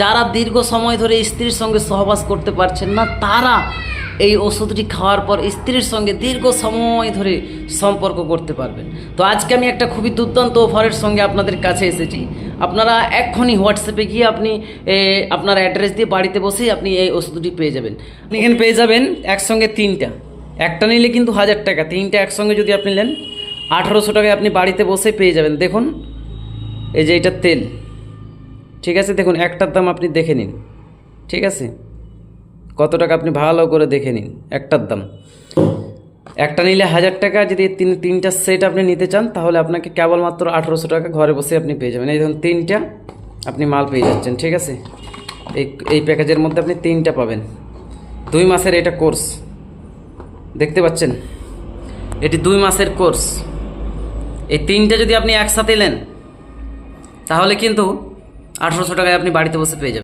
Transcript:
যারা দীর্ঘ সময় ধরে স্ত্রীর সঙ্গে সহবাস করতে পারছেন না, তারা এই ওষুধটি খাওয়ার পর স্ত্রীর সঙ্গে দীর্ঘ সময় ধরে সম্পর্ক করতে পারবেন। তো আজকে আমি একটা খুবই দুর্দান্ত অফারের সঙ্গে আপনাদের কাছে এসেছি। আপনারা এক্ষুনি হোয়াটসঅ্যাপে গিয়ে আপনি আপনার অ্যাড্রেস দিয়ে বাড়িতে বসেই আপনি এই ওষুধটি পেয়ে যাবেন। আপনি এখানে পেয়ে যাবেন একসঙ্গে তিনটা। একটা নিলে কিন্তু হাজার টাকা, তিনটা একসঙ্গে যদি আপনি নেন, আঠারোশো টাকায় আপনি বাড়িতে বসে পেয়ে যাবেন। দেখুন, এই যে এটা তেল। ঠিক আছে, দেখুন, একটার দাম আপনি দেখে নিন। ঠিক আছে? কত টাকা আপনি ভালো করে দেখে নিন, একটার দাম। একটা নিলে হাজার টাকা, যদি তিন, তিনটা সেট আপনি নিতে চান, তাহলে আপনাকে কেবলমাত্র আঠেরোশো টাকা ঘরে বসে আপনি পেয়ে যাবেন। এই ধরুন, তিনটা আপনি মাল পেয়ে যাচ্ছেন, ঠিক আছে? এই এই প্যাকেজের মধ্যে আপনি তিনটা পাবেন। দুই মাসের এটা কোর্স। দেখতে পাচ্ছেন? এটি দুই মাসের কোর্স। এই তিনটা যদি আপনি একসাথে নেন, তাহলে কিন্তু আঠেরোশো টাকায় আপনি বাড়িতে বসে পেয়ে যাবেন।